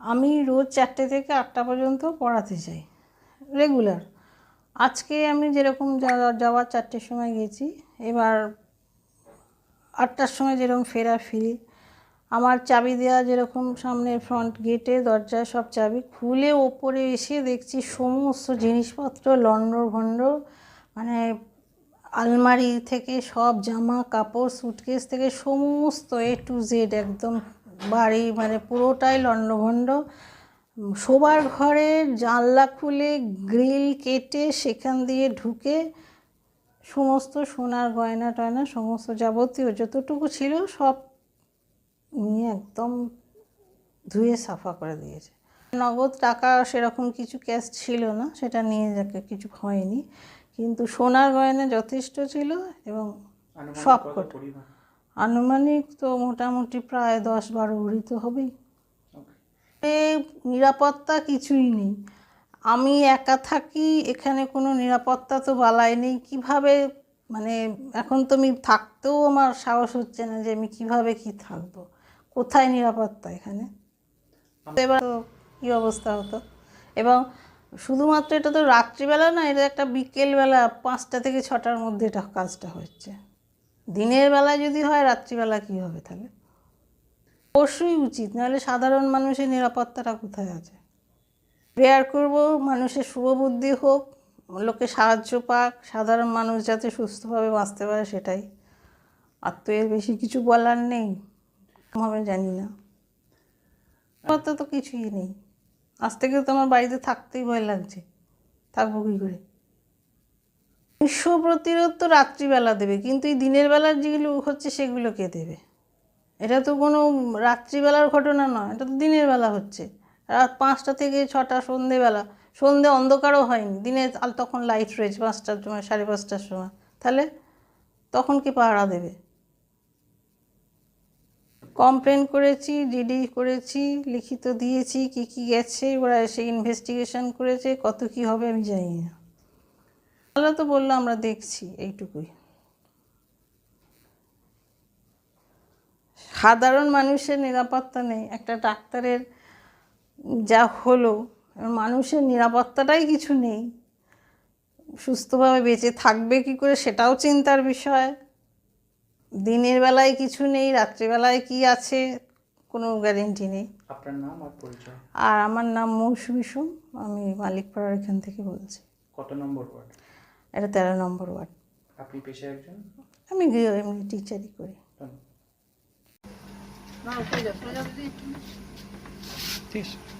আমি রোজ চারটে থেকে আটটা পর্যন্ত পড়াতে চাই রেগুলার আজকে আমি যেরকম যাওয়ার চারটের সময় গেছি, এবার আটটার সময় যেরকম ফেরা ফিরি আমার চাবি দেওয়া যেরকম সামনের ফ্রন্ট গেটে দরজা সব চাবি, খুলে ওপরে এসে দেখছি সমস্ত জিনিসপত্র লন্ড ভণ্ড মানে আলমারি থেকে সব জামা, কাপড় সুটকেস থেকে সমস্ত এ টু জেড একদম বাড়ি মানে পুরোটাই লন্ডভন্ড শোবার ঘরের জানলা খুলে গ্রিল কেটে সেখান দিয়ে ঢুকে সমস্ত সোনার গয়না টয়না, সমস্ত যাবতীয় যতটুকু ছিল সব নিয়ে একদম ধুয়ে সাফা করে দিয়েছে। নগদ টাকা সেরকম কিছু ক্যাশ ছিল না, সেটা নিয়ে যাকে কিছু হয়নি। কিন্তু সোনার গয়না যথেষ্ট ছিল এবং সব আনুমানিক তো মোটামুটি প্রায় দশ বারো ভরি তো হবেই নিরাপত্তা কিছুই নেই। আমি একা থাকি এখানে কোনো নিরাপত্তা তো বালাই নেই। কীভাবে মানে এখন তো আমি থাকতেও আমার সাহস হচ্ছে না যে আমি কীভাবে কি থাকব। কোথায় নিরাপত্তা এখানে? এবার তো কী অবস্থা হতো? এবং শুধুমাত্র এটা তো রাত্রিবেলা না, এটা একটা বিকেলবেলা পাঁচটা থেকে ছটার মধ্যে এটা কাজটা হচ্ছে। দিনের বেলায় যদি হয়, রাত্রিবেলা কী হবে তাহলে? অবশ্যই উচিত, নাহলে সাধারণ মানুষের নিরাপত্তাটা কোথায় আছে? প্রেয়ার করব, মানুষের শুভবুদ্ধি হোক, লোকে সাহায্য পাক, সাধারণ মানুষ যাতে সুস্থভাবে বাঁচতে পারে সেটাই। আর তো এর বেশি কিছু বলার নেই, আমি জানি না। তো কিছুই নেই। আজ থেকে তো আমার বাড়িতে থাকতেই ভয় লাগছে। থাকব কী করে? বিশ্ব প্রতিরোধ তো রাত্রিবেলা দেবে, কিন্তু এই দিনের বেলার যেগুলো হচ্ছে সেগুলো কে দেবে? এটা তো কোনো রাত্রিবেলার ঘটনা নয়, এটা তো দিনের বেলা হচ্ছে। রাত পাঁচটা থেকে ছটা সন্ধেবেলা, সন্ধে অন্ধকারও হয়নি। দিনে তখন লাইট রয়েছে পাঁচটার সময়, সাড়ে পাঁচটার সময়। তাহলে তখন কি পাহারা দেবে? কমপ্লেন করেছি, ডিডি করেছি, লিখিত দিয়েছি, কি কি গেছে, ওরা এসে ইনভেস্টিগেশন করেছে, কত কি হবে আমি জানি না। তাহলে তো বলল আমরা দেখছি, এইটুকুই। সাধারণ মানুষের নিরাপত্তা নেই, একটা ডাক্তারের যা হলো, মানুষের নিরাপত্তাটাই কিছু নেই। সুস্থভাবে বেঁচে থাকবে কি করে সেটাও চিন্তার বিষয়। দিনের বেলায় কিছু নেই রাত্রিবেলায় কি আছে কোনো গ্যারেন্টি নেই। আপনার নাম আর পরিচয়? আর আমার নাম মৌসুমী সোম আমি মালিকপাড়ার এখান থেকে বলছি। কত নম্বর ওয়ার্ড? এটা তেরো নম্বর ওয়ার্ড। আপনি পেশায় একজন? আমি গিয়ে এমনি টিচারই করি। ঠিক আছে।